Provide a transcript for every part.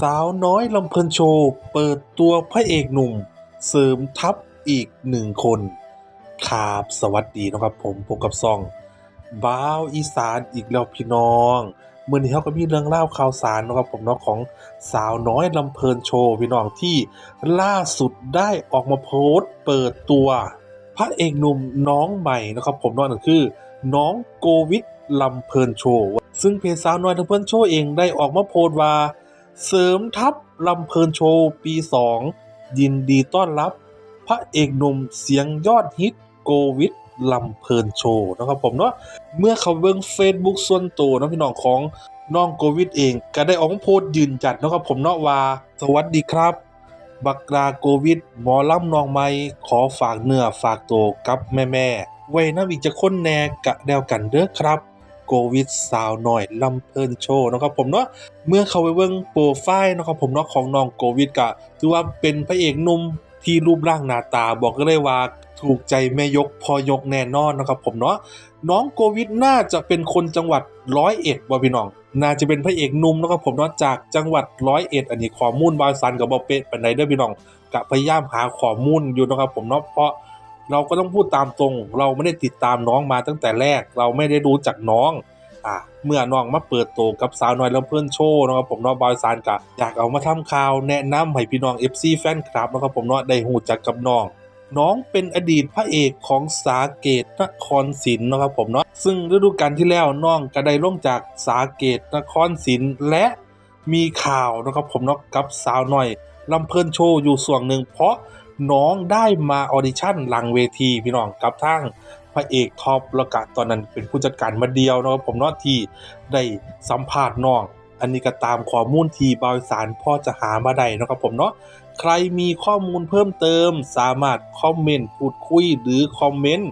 สาวน้อยลำเพลินโชว์เปิดตัวพระเอกหนุ่ม เสริมทัพอีกหนึ่งคนครับสวัสดีนะครับผมพบกับซองบ้าวอีสานอีกแล้วพี่น้องเมื่อนี้เขาก็มีเรื่องเล่าข่าวสารนะครับผมเนาะของสาวน้อยลำเพลินโชว์พี่น้องที่ล่าสุดได้ออกมาโพสต์เปิดตัว พระเอกหนุ่มน้องใหม่นะครับผมนั่นคือ น้องโกวิทลำเพลินโชว์ซึ่งเพจสาวน้อยลำเพลินโชว์เองได้ออกมาโพสต์ว่า เสริมทัพลำเพลินโชว์ปี 2 ยินดีต้อนรับ พระเอกหนุ่มเสียงยอดฮิตโกวิทลำเพลินโชว์นะครับผมเนาะเมื่อเขาเบิ่ง Facebook ส่วนตัวนะพี่น้องของน้องโกวิทเอง ก็ได้ออกโพสต์ยืนจัดนะครับผมเนาะว่า สวัสดีครับ บักลาโกวิทหมอลำนองไม้ขอฝากเนื้อฝากตัวกับแม่แม่ไว้น้ำอีกจะค้นแหน่กะแดวกันเด้อครับ โกวิทสาวหน่อยลำเพลินโชว์นะครับผมเนาะเมื่อเขาไปเบิ่งโปรไฟล์นะครับผมเนาะของน้องโกวิดก็ถือว่าเป็นพระเอกหนุ่มที่รูปร่างหน้าตาบอกก็เลยว่าถูกใจแม่ยกพอยกแน่นอนนะครับผมเนาะน้องโกวิดน่าจะเป็นคนจังหวัดร้อยเอ็ดบ่พี่น้องน่าจะเป็นพระเอกหนุ่มนะครับผมเนาะจากจังหวัดร้อยเอ็ดอันนี้ข้อมูลบางสันกับบอเป๊ะปานใดเด้อพี่น้องกะพยายามหาข้อมูลอยู่นะครับผมเนาะเพราะ เราก็ต้องพูดตามตรง เราไม่ได้ติดตามน้องมาตั้งแต่แรก เราไม่ได้รู้จักน้องอ่าเมื่อน้องมาเปิดโตวกับสาวน้อยแล้วเพื่อนโชว์นะครับผมเนาะบอยซานกะอยากเอามาทำข่าวแนะนำให้พี่น้อง FC แฟนคลับนะครับผมเนาะได้หูจักกับน้อง น้องเป็นอดีตพระเอกของสาเกตนครศรีนะครับผมเนาะซึ่งฤดูกาลที่แล้วน้องก็ได้ลงจากสาเกตนครศรีและมีข่าวนะครับผมเนาะกับสาวน้อยลำเพลินโชว์อยู่ส่วนหนึ่งเพราะ น้องได้มาออดิชั่นหลังเวทีพี่น้องกับทางพระเอกท็อปแล้วก็ตอนนั้นเป็นผู้จัดการมาเดียวเนาะผมนาะที่ได้สัมภาษณ์น้อง อันนี้ก็ตามข้อมูลที่บริสารพ่อจะหามาได้นะครับผมเนาะใครมีข้อมูลเพิ่มเติม สามารถคอมเมนต์พูดคุยหรือคอมเมนต์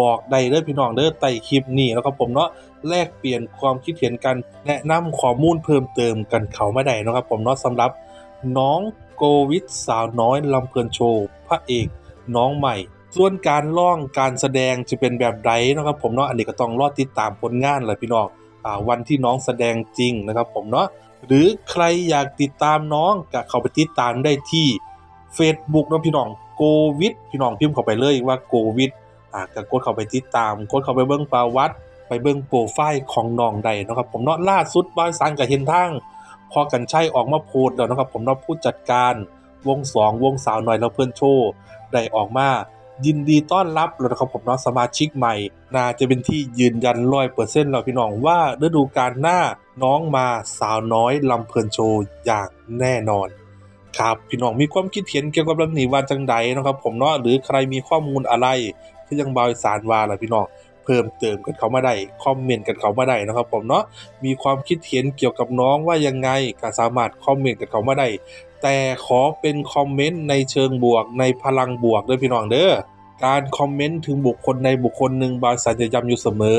บอกได้เด้อพี่น้องเด้อใต้คลิปนี้แล้วครับผมเนาะ แลกเปลี่ยนความคิดเห็นกัน แนะนำข้อมูลเพิ่มเติมกันเขาไมาได้นะครับผมเนาะสำหรับน้องโกวิทสาวน้อยลำเพลินโชว์พระเอกน้องใหม่ ส่วนการร้องการแสดงจะเป็นแบบใดนะครับผมเนาะอันนี้ก็ต้องรอติดตามผลงานแหละพี่น้องอวันที่น้องแสดงจริงนะครับผมเนาะหรือใครอยากติดตามน้องก็เข้าไปติดตามได้ที่ Facebook นะพี่น้องโกวิดพี่น้องพิมพ์เข้าไปเลยว่าโกวิดอ่าก็กดเข้าไปติดตามกดเข้าไปเบิ่งประวัติ ไปเบิ่งโปรไฟล์ของน้องได้นะครับ ผมเนาะล่าสุดบายสารก็เห็นทางพอกันใช้ออกมาโพสต์แล้วนะครับ ผมเนาะผู้จัดการวงสองวงสาวหน่อยแล้วเพื่อนโชว์ได้ออกมายินดีต้อนรับแล้วนะครับผมเนาะสมาชิกใหม่น่าจะเป็นที่ยืนยันร้อยเปอร์เซ็นต์แล้วพี่น้องว่าฤดูกาลหน้าน้องมาสาวน้อยลำเพลินโชว์อย่างแน่นอน ครับพี่น้องมีความคิดเห็นเกี่ยวกับเรื่องนี้ว่าจังใดนะครับ ผมเนาะหรือใครมีข้อมูลอะไรที่ยังบาวสารว่าล่ะพี่น้อง เพิ่มเติมกันเขามาได้คอมเมนต์กันเขามาได้นะครับผมเนาะมีความคิดเห็นเกี่ยวกับน้องว่ายังไงก็สามารถคอมเมนต์กันเขามาได้แต่ขอเป็นคอมเมนต์ในเชิงบวกในพลังบวกด้วยพี่น้องเด้อการคอมเมนต์ถึงบุคคลในบุคคลหนึ่งบางสัญญำอยู่เสมอ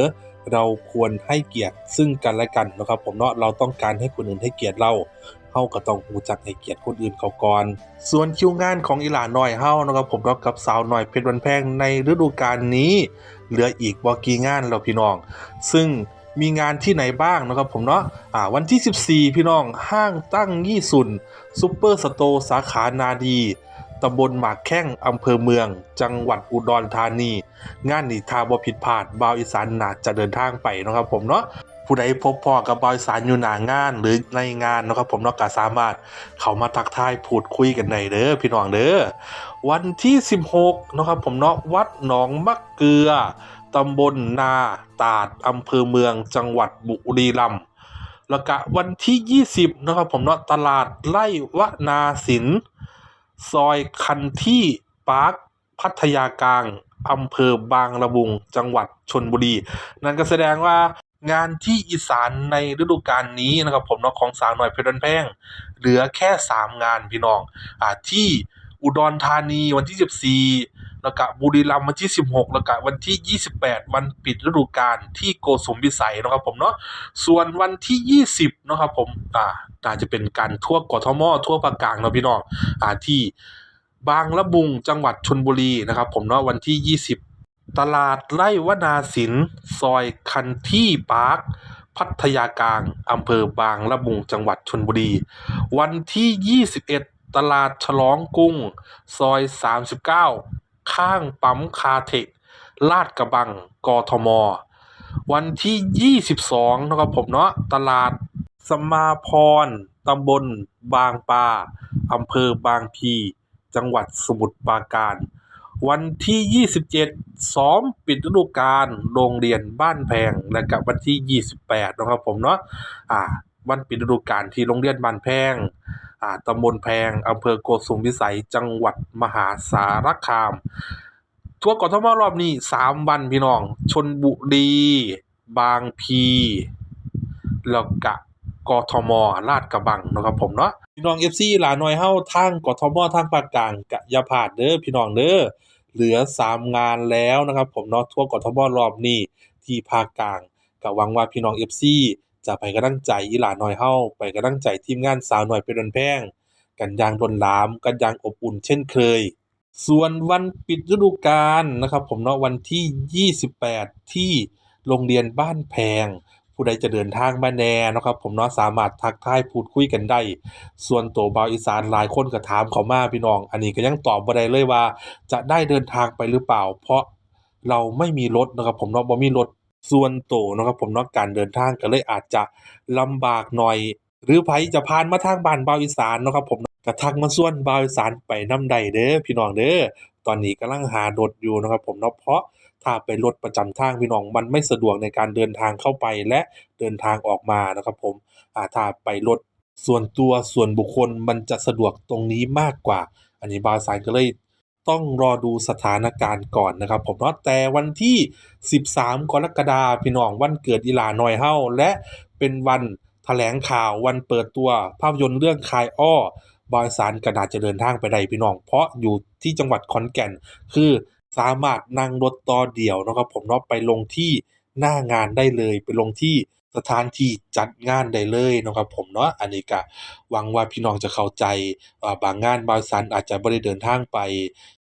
เราควรให้เกียรติซึ่งกันและกันนะครับผมเนาะเราต้องการให้คนอื่นให้เกียรติเราเฮาก็ต้องรู้จักให้เกียรติคนอื่นเขาก่อน ส่วนคิวงานของอีหลาน้อยเฮานะครับผมเนาะกับสาวน้อยเพชรวันแพงในฤดูกาลนี้ เหลืออีกบอกี่งานแล้วพี่น้อง ซึ่งมีงานที่ไหนบ้างนะครับผมเนาะอ่าวันที่ 14 พี่น้องห้างตั้งยี่สุนซูเปอร์สโตร์สาขานาดีตำบลหมากแข้งอำเภอเมือง จังหวัดอุดรธานี งานนี้ทาบ่ผิดพลาดบาวอีสานนาจะเดินทางไปนะครับผมเนาะ ผู้ใดพบพ่อกับบอีสานอยู่หน้างานหรือในงานนะครับผมเนาะก็สามารถเขามาทักทายพูดคุยกันได้เด้อพี่น้องเด้อวันที่ 16นะครับผมเนาะวัดหนองมะเกลือตำบลนาตาดอำเภอเมืองจังหวัดบุรีรัมย์แล้วก็วันที่ 20นะครับผมเนาะตลาดไร่วนาสินซอยคันที่ปาร์คพัทยากลางอำเภอบางละมุงจังหวัดชนบุรี นั่นก็แสดงว่า งานที่อีสานในฤดูกาลนี้นะครับผมเนาะของสาวหน่อยเพชรบ้านแพงเหลือแค่ 3 งานพี่น้องอ่าที่อุดรธานีวันที่ 14 แล้วก็บุรีรัมย์วันที่ 16 แล้วก็วันที่ 28 วันปิดฤดูกาลที่โกสุมพิสัยนะครับผมเนาะส่วนวันที่ 20เนะครับผมอ่าน่าจะเป็นการทั่วกทมทั่วภาคกลางเนาะพี่น้องอ่าที่บางละมุงจังหวัดชนบุรีนะครับผมเนาะวันที่ 20 ตลาดไร่วนาสิน ซอยคันที่ปาร์ค พัทยากลาง อำเภอบางละมุง จังหวัดชลบุรี วันที่ 21 ตลาดฉลองกรุง ซอย 39 ข้างปั๊มคาเทค ลาดกระบัง กทม วันที่ 22 นะครับผมเนาะ ตลาดสมาพร ตำบลบางปลา อำเภอบางพี จังหวัดสมุทรปราการ วันที่ 27ซ้อมปิดฤดูกาลโรงเรียนบ้านแพงและกับวันที่ 28นะครับผมเนาะอ่าวันปิดฤดูกาลที่โรงเรียนบ้านแพงอ่าตำบลแพงอำเภอโกสุมพิสัยจังหวัดมหาสารคาม ทัวร์กทมรอบนี้ 3 วันพี่น้องชลบุรี บางพี แล้วก็ กทมลาดกระบังนะครับผมเนาะพี่น้อง FC หลาน้อยเฮาทางกทมทางภาคกลางก็อย่าพาดเด้อพี่น้องเด้อเหลือ 3 งานแล้วนะครับผมเนาะทั่วกทมรอบนี้ที่ภาคกลางก็หวังว่าพี่น้อง FC จะให้กำลังใจอีหลาน้อยเฮาไปกำลังใจทีมงานสาวหน้อยเพชรบ้านแพงกันอย่างล้นหลามกันอย่างอบอุ่นเช่นเคยส่วนวันปิดฤดูกาลนะครับผมเนาะวันที่ 28 ที่โรงเรียนบ้านแพง ผู้ใดจะเดินทางมาแน่นะครับผมเนาะสามารถทักทายพูดคุยกันได้ ส่วนตัวบาวอีสานหลายคนก็ถามเขามาพี่น้อง อันนี้ก็ยังตอบบ่ได้เลยว่า จะได้เดินทางไปหรือเปล่า เพราะเราไม่มีรถนะครับผมเนาะบ่มีรถส่วนตัวนะครับผมเนาะการเดินทางก็เลยอาจจะลำบากหน่อย หรือไผจะผ่านมาทางบ้านบาวอีสานนะครับผมก็ทักมาชวนบาวอีสานไปนำได้เด้อพี่น้องเด้อตอนนี้กำลังหารถอยู่นะครับผมเนาะเพราะ ถ้าไปรถประจำทางพี่น้องมันไม่สะดวกในการเดินทางเข้าไปและเดินทางออกมานะครับผมอ่าถ้าไปรถส่วนตัวส่วนบุคคลมันจะสะดวกตรงนี้มากกว่า อันนี้บาวอีสานก็เลยต้องรอดูสถานการณ์ก่อนนะครับ ผมเนาะแต่วันที่ 13 กรกฎาคมพี่น้องวันเกิดอีหลาหน้อยเฮาและเป็นวันแถลงข่าววันเปิดตัวภาพยนตร์เรื่องคายอ้อบอีสานก็น่าจะเดินทางไปได้พี่น้อง เพราะอยู่ที่จังหวัดขอนแก่น คือ สามารถนั่งรถต่อเดี่ยวนะครับผมเนาะไปลงที่หน้างานได้เลย ไปลงที่สถานที่จัดงานได้เลยนะครับผมเนาะอันนี้ก็หวังว่าพี่น้องจะเข้าใจาบางงานบาวอีสานอาจจะบ่ได้เดินทางไป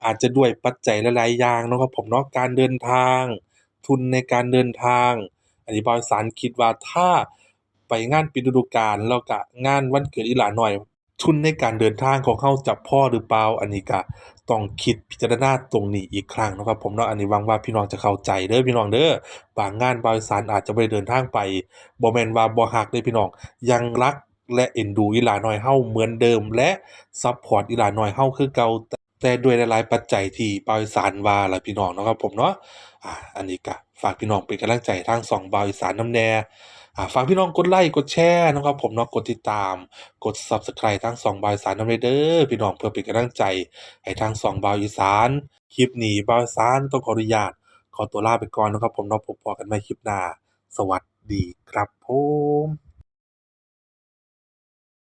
อาจจะด้วยปัจจัยหลายๆอย่างนะครับผมเนาะการเดินทาง ทุนในการเดินทาง อันนี้บาวอีสานคิดว่าถ้าไปงานปิดฤดูกาลแล้วก็งานวันเกิดอีหลาน้อย ทุนในการเดินทางของเราจะพ่อหรือเปล่าอันนี้ก็ต้องคิดพิจารณาตรงนี้อีกครั้งนะครับ ผมเนาะอันนี้หวังว่าพี่น้องจะเข้าใจเด้อพี่น้องเด้อบางงานบาวอีสานอาจจะได้เดินทางไปบ่แม่นว่าบ่รักเดะพี่น้องยังรักและเอ็นดูอีหลาน้อยเฮาเหมือนเดิม และซัปพอร์ตอีหลาน้อยเฮาคือเก่าแต่ด้วยหลายๆปัจจัยที่บาวอีสานว่าล่ะพี่น้องนะครับผมเนาะอ่าอันนี้ก็ฝากพี่น้องเป็นกำลังใจให้ทางช่องบาวอีสานนำแน่ ฝากพี่น้องกดไลค์กดแชร์นะครับผมเนาะกดติดตาม กด Subscribe ทางสองบาวอีสานนำเด้อพี่น้องเพื่อเป็นกำลังใจ ให้ทางสองบาวอีสานคลิปนี้บาวอีสานต้องขออนุญาต ขอตัวลาไปก่อนนะครับผมเนาะพบกันใหม่คลิปหน้า สวัสดีครับผม